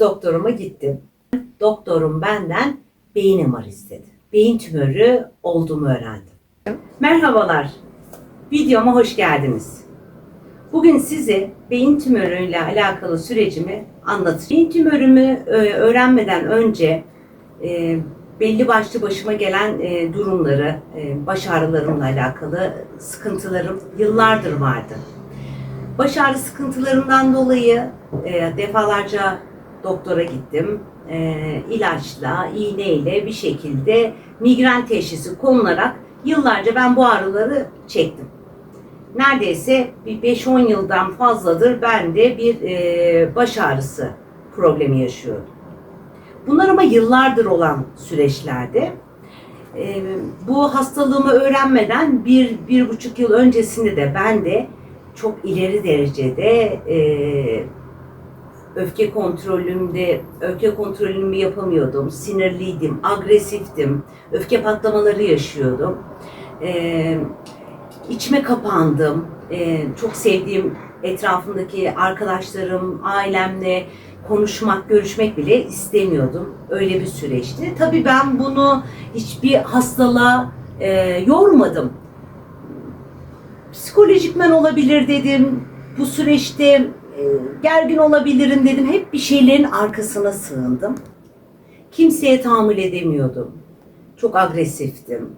Doktoruma gittim. Doktorum benden beyin MR istedi. Beyin tümörü olduğumu öğrendim. Merhabalar. Videoma hoş geldiniz. Bugün size beyin tümörüyle alakalı sürecimi anlatacağım. Beyin tümörümü e, öğrenmeden önce e, belli başlı başıma gelen e, durumları, baş ağrılarımla alakalı sıkıntılarım yıllardır vardı. Baş ağrı sıkıntılarından dolayı defalarca doktora gittim. E, ilaçla, iğneyle bir şekilde migren teşhisi konularak yıllarca ben bu ağrıları çektim. Neredeyse bir 5-10 yıldan fazladır ben de bir e, baş ağrısı problemi yaşıyorum. Bunlar ama yıllardır olan süreçlerde. E, bu hastalığımı öğrenmeden bir, bir buçuk yıl öncesinde de ben de çok ileri derecede e, öfke kontrolümde öfke kontrolümü yapamıyordum. Sinirliydim, agresiftim, öfke patlamaları yaşıyordum. E, içime kapandım. E, çok sevdiğim etrafımdaki arkadaşlarım, ailemle konuşmak, görüşmek bile istemiyordum. Öyle bir süreçti. Tabii ben bunu hiçbir hastalığa e, yormadım psikolojikmen olabilir dedim. Bu süreçte gergin olabilirim dedim. Hep bir şeylerin arkasına sığındım. Kimseye tahammül edemiyordum. Çok agresiftim.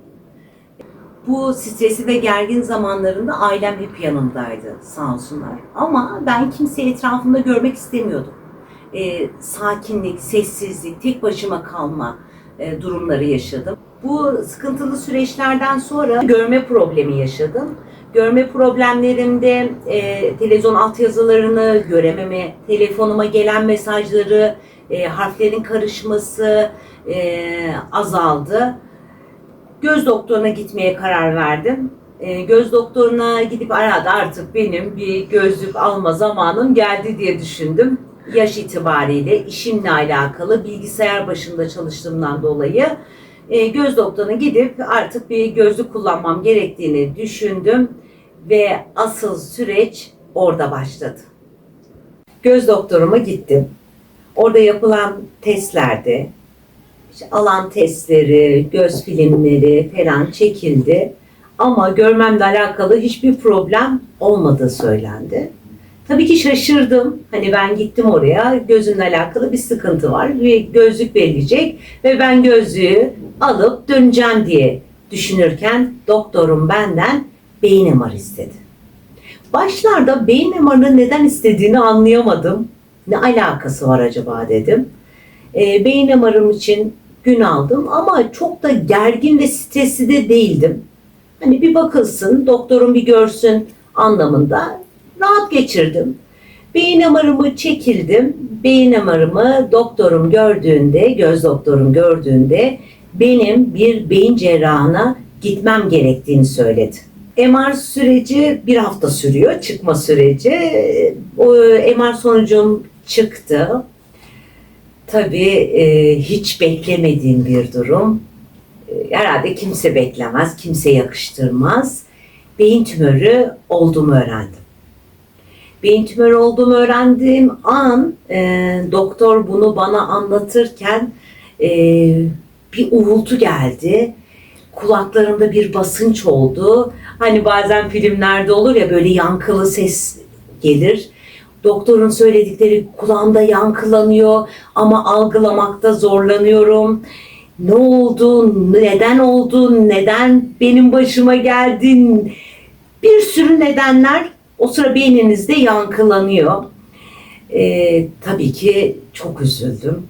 Bu stresli ve gergin zamanlarında ailem hep yanımdaydı sağ olsunlar. Ama ben kimseyi etrafımda görmek istemiyordum. E, sakinlik, sessizlik, tek başıma kalma e, durumları yaşadım. Bu sıkıntılı süreçlerden sonra görme problemi yaşadım. Görme problemlerimde e, televizyon altyazılarını görememe, telefonuma gelen mesajları, e, harflerin karışması e, azaldı. Göz doktoruna gitmeye karar verdim. E, göz doktoruna gidip arada artık benim bir gözlük alma zamanım geldi diye düşündüm. Yaş itibariyle işimle alakalı bilgisayar başında çalıştığımdan dolayı e, göz doktoruna gidip artık bir gözlük kullanmam gerektiğini düşündüm ve asıl süreç orada başladı. Göz doktoruma gittim. Orada yapılan testlerde işte alan testleri, göz filmleri falan çekildi. Ama görmemle alakalı hiçbir problem olmadığı söylendi. Tabii ki şaşırdım. Hani ben gittim oraya gözümle alakalı bir sıkıntı var. Bir gözlük verilecek ve ben gözlüğü alıp döneceğim diye düşünürken doktorum benden beyin MR istedi. Başlarda beyin MR'ını neden istediğini anlayamadım. Ne alakası var acaba dedim. E, beyin MR'ım için gün aldım ama çok da gergin ve stresli de değildim. Hani bir bakılsın, doktorun bir görsün anlamında rahat geçirdim. Beyin MR'ımı çekildim. Beyin MR'ımı doktorum gördüğünde, göz doktorum gördüğünde benim bir beyin cerrahına gitmem gerektiğini söyledi. MR süreci bir hafta sürüyor, çıkma süreci. O MR sonucum çıktı. Tabii e, hiç beklemediğim bir durum. E, herhalde kimse beklemez, kimse yakıştırmaz. Beyin tümörü olduğumu öğrendim. Beyin tümörü olduğumu öğrendiğim an e, doktor bunu bana anlatırken e, bir uğultu geldi. Kulaklarımda bir basınç oldu. Hani bazen filmlerde olur ya böyle yankılı ses gelir. Doktorun söyledikleri kulağımda yankılanıyor ama algılamakta zorlanıyorum. Ne oldu? Neden oldu? Neden benim başıma geldin? Bir sürü nedenler o sıra beyninizde yankılanıyor. Ee, tabii ki çok üzüldüm.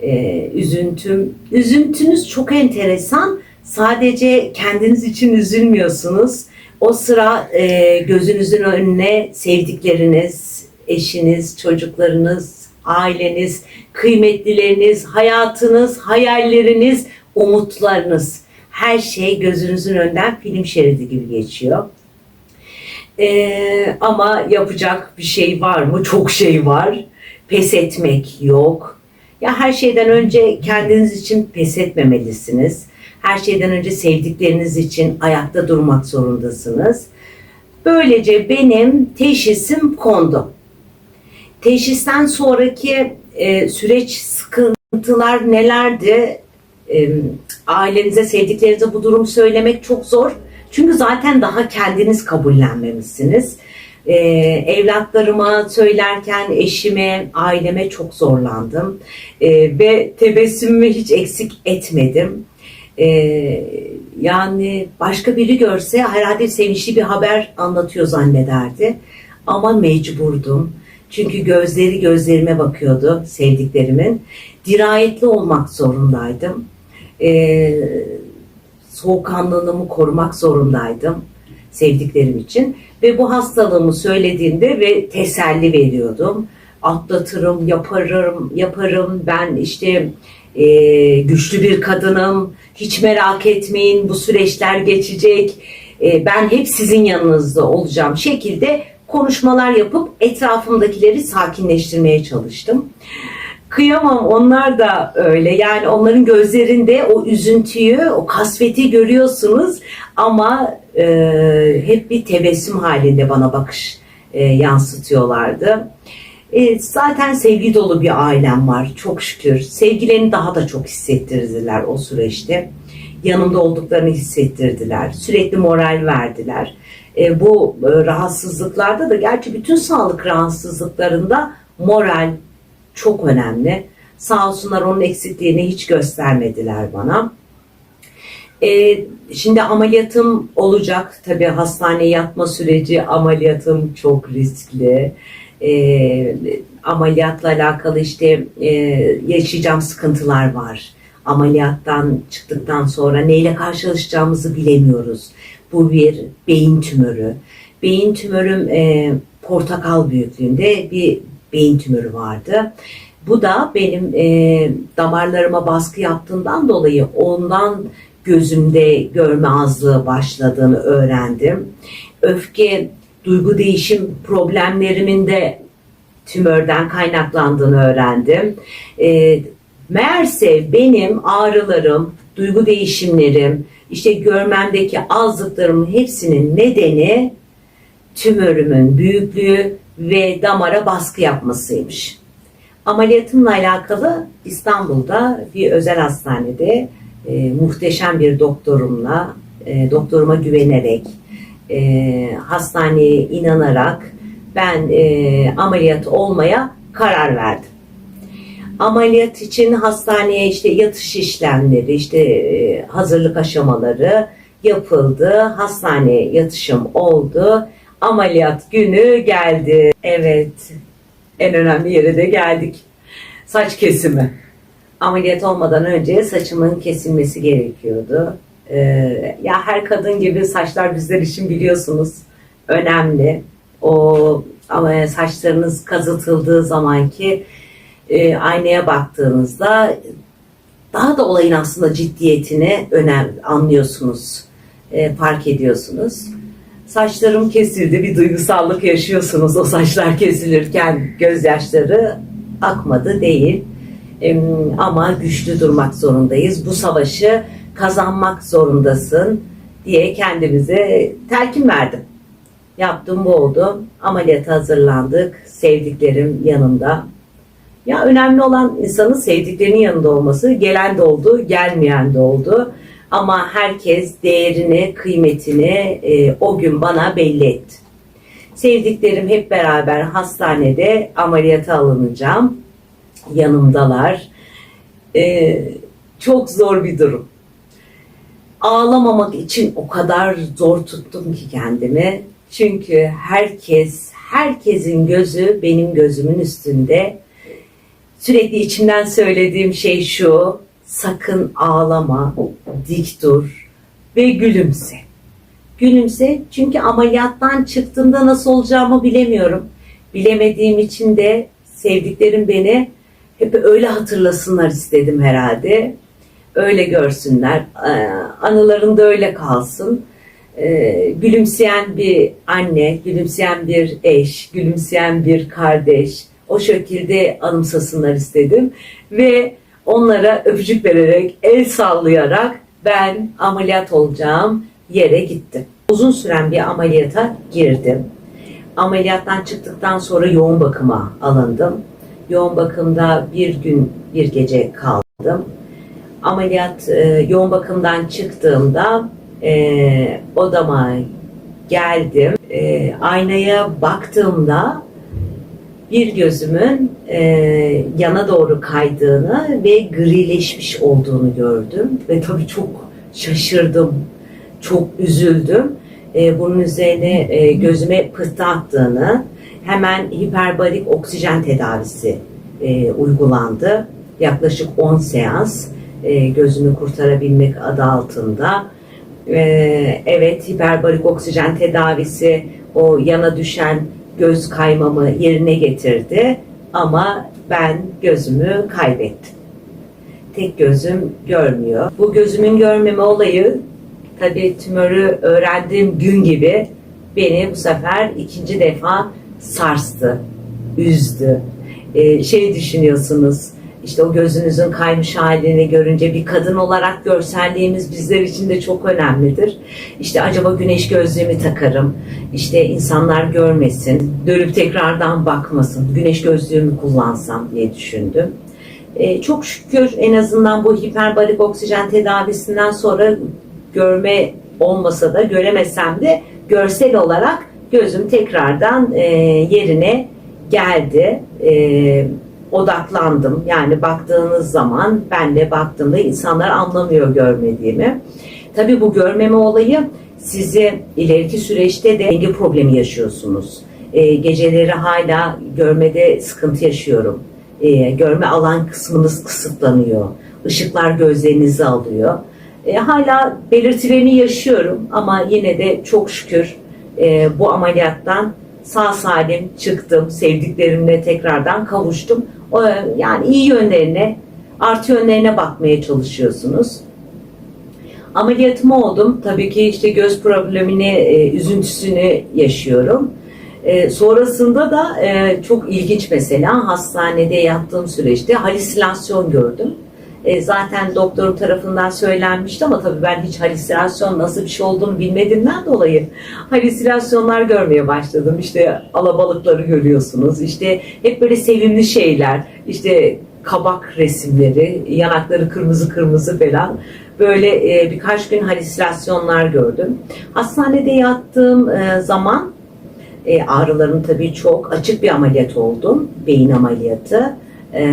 Ee, üzüntüm, üzüntünüz çok enteresan. Sadece kendiniz için üzülmüyorsunuz. O sıra e, gözünüzün önüne sevdikleriniz, eşiniz, çocuklarınız, aileniz, kıymetlileriniz, hayatınız, hayalleriniz, umutlarınız. Her şey gözünüzün önünden film şeridi gibi geçiyor. Ee, ama yapacak bir şey var mı? Çok şey var. Pes etmek yok. Ya her şeyden önce kendiniz için pes etmemelisiniz. Her şeyden önce sevdikleriniz için ayakta durmak zorundasınız. Böylece benim teşhisim kondu. Teşhisten sonraki e, süreç sıkıntılar nelerdi? E, ailenize, sevdiklerinize bu durumu söylemek çok zor. Çünkü zaten daha kendiniz kabullenmemişsiniz. E, evlatlarıma söylerken eşime, aileme çok zorlandım. E, ve tebessümümü hiç eksik etmedim. E, yani başka biri görse herhalde sevinçli bir haber anlatıyor zannederdi. Ama mecburdum. Çünkü gözleri gözlerime bakıyordu sevdiklerimin. Dirayetli olmak zorundaydım. Ee, soğukkanlılığımı korumak zorundaydım sevdiklerim için. Ve bu hastalığımı söylediğinde ve teselli veriyordum. Atlatırım, yaparım, yaparım. Ben işte e, güçlü bir kadınım. Hiç merak etmeyin bu süreçler geçecek. E, ben hep sizin yanınızda olacağım şekilde konuşmalar yapıp etrafımdakileri sakinleştirmeye çalıştım. Kıyamam onlar da öyle. Yani onların gözlerinde o üzüntüyü, o kasveti görüyorsunuz ama e, hep bir tebessüm halinde bana bakış e, yansıtıyorlardı. E, zaten sevgi dolu bir ailem var çok şükür. Sevgilerini daha da çok hissettirdiler o süreçte. Yanımda olduklarını hissettirdiler. Sürekli moral verdiler. E, bu e, rahatsızlıklarda da gerçi bütün sağlık rahatsızlıklarında moral çok önemli. Sağ olsunlar onun eksikliğini hiç göstermediler bana. E, şimdi ameliyatım olacak. Tabii hastaneye yatma süreci ameliyatım çok riskli. E, ameliyatla alakalı işte e, yaşayacağım sıkıntılar var. Ameliyattan çıktıktan sonra neyle karşılaşacağımızı bilemiyoruz. Bu bir beyin tümörü. Beyin tümörüm e, portakal büyüklüğünde bir beyin tümörü vardı. Bu da benim e, damarlarıma baskı yaptığından dolayı ondan gözümde görme azlığı başladığını öğrendim. Öfke, duygu değişim problemlerimin de tümörden kaynaklandığını öğrendim. E, meğerse benim ağrılarım, duygu değişimlerim, işte görmemdeki azlıklarımın hepsinin nedeni tümörümün büyüklüğü ve damara baskı yapmasıymış. Ameliyatımla alakalı İstanbul'da bir özel hastanede e, muhteşem bir doktorumla, e, doktoruma güvenerek, e, hastaneye inanarak ben e, ameliyat olmaya karar verdim. Ameliyat için hastaneye işte yatış işlemleri, işte e, hazırlık aşamaları yapıldı. Hastaneye yatışım oldu. Ameliyat günü geldi. Evet, en önemli yere de geldik. Saç kesimi. Ameliyat olmadan önce saçımın kesilmesi gerekiyordu. Ee, ya her kadın gibi saçlar bizler için biliyorsunuz önemli. O ama saçlarınız kazıtıldığı zamanki e, aynaya baktığınızda daha da olayın aslında ciddiyetini önem anlıyorsunuz, e, fark ediyorsunuz. Saçlarım kesildi, bir duygusallık yaşıyorsunuz o saçlar kesilirken gözyaşları akmadı değil. Ama güçlü durmak zorundayız. Bu savaşı kazanmak zorundasın diye kendimize telkin verdim. Yaptım bu oldu. Ameliyata hazırlandık. Sevdiklerim yanımda. Ya önemli olan insanın sevdiklerinin yanında olması. Gelen de oldu, gelmeyen de oldu. Ama herkes değerini, kıymetini e, o gün bana belli etti. Sevdiklerim hep beraber hastanede ameliyata alınacağım. Yanımdalar. E, çok zor bir durum. Ağlamamak için o kadar zor tuttum ki kendimi. Çünkü herkes, herkesin gözü benim gözümün üstünde. Sürekli içimden söylediğim şey şu. Sakın ağlama, dik dur ve gülümse. Gülümse çünkü ameliyattan çıktığımda nasıl olacağımı bilemiyorum. Bilemediğim için de sevdiklerim beni hep öyle hatırlasınlar istedim herhalde. Öyle görsünler. Ee, Anılarında öyle kalsın. Ee, gülümseyen bir anne, gülümseyen bir eş, gülümseyen bir kardeş, o şekilde anımsasınlar istedim. Ve onlara öpücük vererek, el sallayarak ben ameliyat olacağım yere gittim. Uzun süren bir ameliyata girdim. Ameliyattan çıktıktan sonra yoğun bakıma alındım. yoğun bakımda bir gün bir gece kaldım. Ameliyat e, yoğun bakımdan çıktığımda e, odama geldim. E, aynaya baktığımda bir gözümün e, yana doğru kaydığını ve grileşmiş olduğunu gördüm. Ve tabii çok şaşırdım, çok üzüldüm. E, bunun üzerine e, gözüme pıhtı attığını, hemen hiperbarik oksijen tedavisi e, uygulandı. Yaklaşık 10 seans e, gözümü kurtarabilmek adı altında. E, evet hiperbarik oksijen tedavisi o yana düşen göz kaymamı yerine getirdi ama ben gözümü kaybettim. Tek gözüm görmüyor. Bu gözümün görmeme olayı tabii tümörü öğrendiğim gün gibi beni bu sefer ikinci defa sarstı, üzdü. Ee, şey düşünüyorsunuz, işte o gözünüzün kaymış halini görünce bir kadın olarak görselliğimiz bizler için de çok önemlidir. İşte acaba güneş gözlüğümü takarım, işte insanlar görmesin, dönüp tekrardan bakmasın, güneş gözlüğümü kullansam diye düşündüm. Ee, çok şükür en azından bu hiperbarik oksijen tedavisinden sonra görme olmasa da göremesem de görsel olarak gözüm tekrardan e, yerine geldi. E, odaklandım. Yani baktığınız zaman ben de baktığımda insanlar anlamıyor görmediğimi. Tabii bu görmeme olayı sizi ileriki süreçte de denge problemi yaşıyorsunuz. E, geceleri hala görmede sıkıntı yaşıyorum. E, görme alan kısmınız kısıtlanıyor. Işıklar gözlerinizi alıyor. E, hala belirtilerini yaşıyorum ama yine de çok şükür e, bu ameliyattan sağ salim çıktım. Sevdiklerimle tekrardan kavuştum. Yani iyi yönlerine, artı yönlerine bakmaya çalışıyorsunuz. Ameliyatım oldum. Tabii ki işte göz problemini, e, üzüntüsünü yaşıyorum. E, sonrasında da e, çok ilginç mesela hastanede yattığım süreçte halüsinasyon gördüm. E, zaten doktorum tarafından söylenmişti ama tabii ben hiç halüsinasyon nasıl bir şey olduğunu bilmediğimden dolayı halüsinasyonlar görmeye başladım. İşte alabalıkları görüyorsunuz. İşte hep böyle sevimli şeyler. İşte kabak resimleri, yanakları kırmızı kırmızı falan. Böyle e, birkaç gün halüsinasyonlar gördüm. Hastanede yattığım e, zaman e, ağrılarım tabii çok açık bir ameliyat oldum. Beyin ameliyatı. E,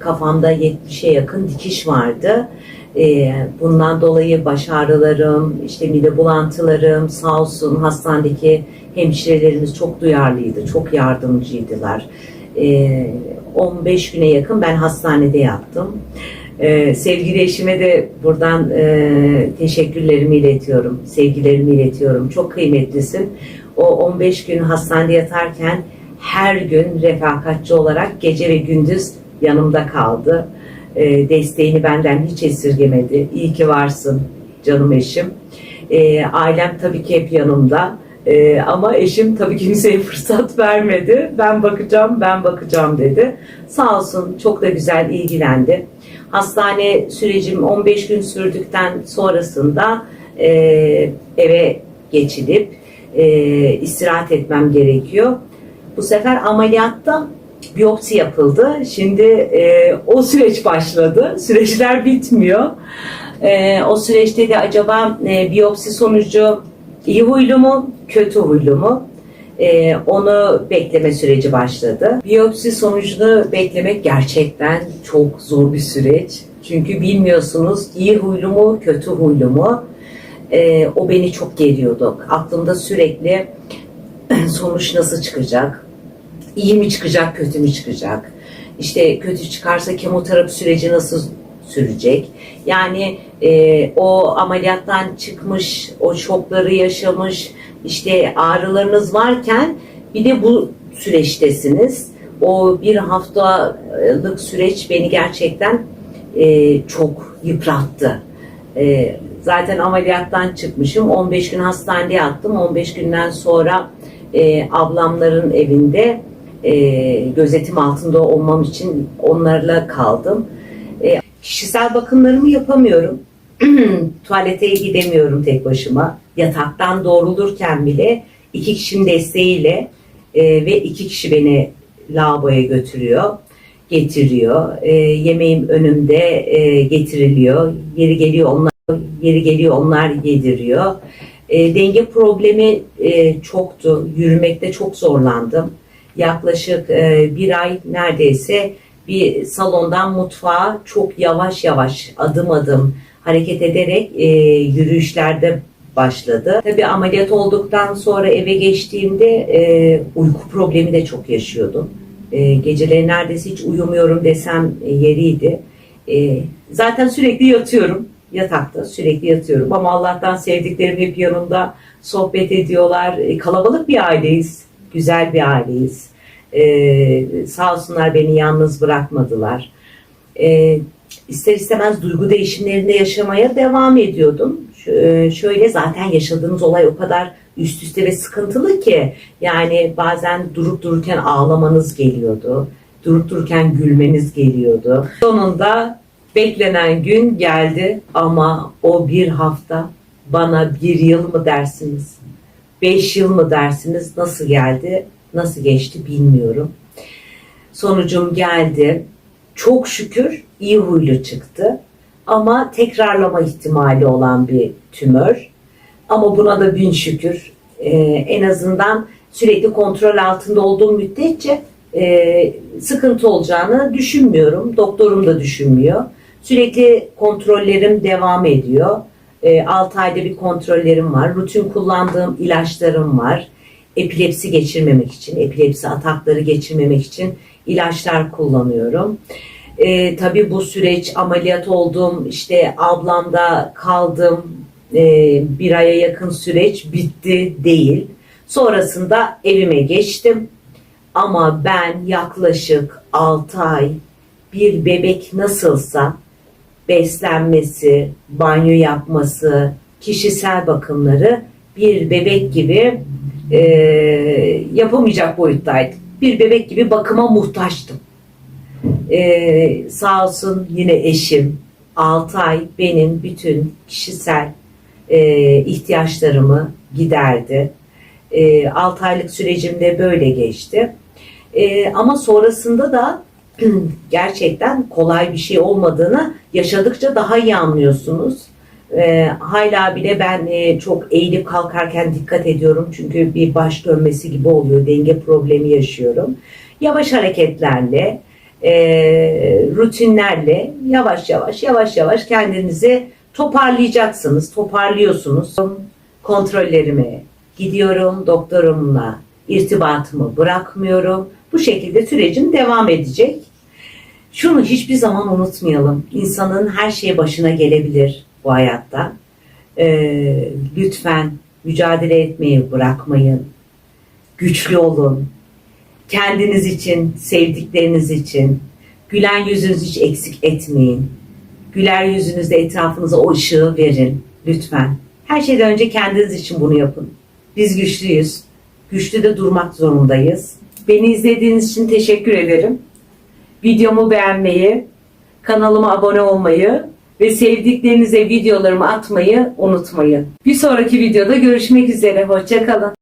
kafamda 70'e yakın dikiş vardı. E, bundan dolayı baş ağrılarım, işte mide bulantılarım sağ olsun hastanedeki hemşirelerimiz çok duyarlıydı, çok yardımcıydılar. E, 15 güne yakın ben hastanede yattım. Ee, sevgili eşime de buradan e, teşekkürlerimi iletiyorum, sevgilerimi iletiyorum. Çok kıymetlisin. O 15 gün hastanede yatarken her gün refakatçi olarak gece ve gündüz yanımda kaldı. Ee, desteğini benden hiç esirgemedi. İyi ki varsın canım eşim. Ee, ailem tabii ki hep yanımda. Ee, ama eşim tabii kimseye fırsat vermedi. Ben bakacağım, ben bakacağım dedi. Sağ olsun çok da güzel ilgilendi. Hastane sürecim 15 gün sürdükten sonrasında e, eve geçilip e, istirahat etmem gerekiyor. Bu sefer ameliyatta biyopsi yapıldı. Şimdi e, o süreç başladı. Süreçler bitmiyor. E, o süreçte de acaba e, biyopsi sonucu iyi huylu mu, kötü huylu mu? E, onu bekleme süreci başladı. Biyopsi sonucunu beklemek gerçekten çok zor bir süreç. Çünkü bilmiyorsunuz iyi huylu mu, kötü huylu mu? E, o beni çok geriyordu. Aklımda sürekli sonuç nasıl çıkacak? İyi mi çıkacak, kötü mü çıkacak? İşte kötü çıkarsa kemoterapi süreci nasıl sürecek? Yani e, o ameliyattan çıkmış, o şokları yaşamış, işte ağrılarınız varken bir de bu süreçtesiniz. O bir haftalık süreç beni gerçekten e, çok yıprattı. E, zaten ameliyattan çıkmışım. 15 gün hastanede yattım. 15 günden sonra e, ablamların evinde e, gözetim altında olmam için onlarla kaldım. E, kişisel bakımlarımı yapamıyorum. Tuvalete gidemiyorum tek başıma. Yataktan doğrulurken bile iki kişinin desteğiyle e, ve iki kişi beni lavaboya götürüyor, getiriyor. E, yemeğim önümde e, getiriliyor. Yeri geliyor onlar yeri geliyor onlar yediriyor. E, denge problemi e, çoktu. Yürümekte çok zorlandım. Yaklaşık e, bir ay neredeyse bir salondan mutfağa çok yavaş yavaş adım adım hareket ederek e, yürüyüşlerde başladı. Tabii ameliyat olduktan sonra eve geçtiğimde e, uyku problemi de çok yaşıyordum. E, geceleri neredeyse hiç uyumuyorum desem e, yeriydi. E, zaten sürekli yatıyorum. Yatakta sürekli yatıyorum ama Allah'tan sevdiklerim hep yanımda sohbet ediyorlar. E, kalabalık bir aileyiz. Güzel bir aileyiz. E, sağ olsunlar beni yalnız bırakmadılar. E, ister istemez duygu değişimlerinde yaşamaya devam ediyordum. Ş- e, şöyle zaten yaşadığınız olay o kadar üst üste ve sıkıntılı ki yani bazen durup dururken ağlamanız geliyordu. Durup dururken gülmeniz geliyordu. Sonunda beklenen gün geldi ama o bir hafta bana bir yıl mı dersiniz? Beş yıl mı dersiniz? Nasıl geldi? Nasıl geçti bilmiyorum. Sonucum geldi. Çok şükür iyi huylu çıktı. Ama tekrarlama ihtimali olan bir tümör. Ama buna da bin şükür. Ee, en azından sürekli kontrol altında olduğum müddetçe e, sıkıntı olacağını düşünmüyorum. Doktorum da düşünmüyor. Sürekli kontrollerim devam ediyor. 6 ayda bir kontrollerim var. Rutin kullandığım ilaçlarım var. Epilepsi geçirmemek için, epilepsi atakları geçirmemek için ilaçlar kullanıyorum. E, tabii bu süreç ameliyat oldum, işte ablamda kaldım, e, bir aya yakın süreç bitti değil. Sonrasında evime geçtim. Ama ben yaklaşık 6 ay bir bebek nasılsa beslenmesi, banyo yapması, kişisel bakımları bir bebek gibi e, yapamayacak boyuttaydım. Bir bebek gibi bakıma muhtaçtım. E, sağ olsun yine eşim 6 ay benim bütün kişisel e, ihtiyaçlarımı giderdi. E, 6 aylık sürecimde böyle geçti. E, ama sonrasında da gerçekten kolay bir şey olmadığını yaşadıkça daha iyi anlıyorsunuz. E, hala bile ben e, çok eğilip kalkarken dikkat ediyorum çünkü bir baş dönmesi gibi oluyor, denge problemi yaşıyorum. Yavaş hareketlerle, e, rutinlerle yavaş yavaş yavaş yavaş kendinizi toparlayacaksınız, toparlıyorsunuz. Kontrollerime gidiyorum, doktorumla irtibatımı bırakmıyorum. Bu şekilde sürecim devam edecek. Şunu hiçbir zaman unutmayalım. İnsanın her şeye başına gelebilir bu hayatta. Ee, lütfen mücadele etmeyi bırakmayın. Güçlü olun. Kendiniz için, sevdikleriniz için. Gülen yüzünüzü hiç eksik etmeyin. Güler yüzünüzle etrafınıza o ışığı verin. Lütfen. Her şeyden önce kendiniz için bunu yapın. Biz güçlüyüz. Güçlü de durmak zorundayız. Beni izlediğiniz için teşekkür ederim. Videomu beğenmeyi, kanalıma abone olmayı ve sevdiklerinize videolarımı atmayı unutmayın. Bir sonraki videoda görüşmek üzere. Hoşçakalın.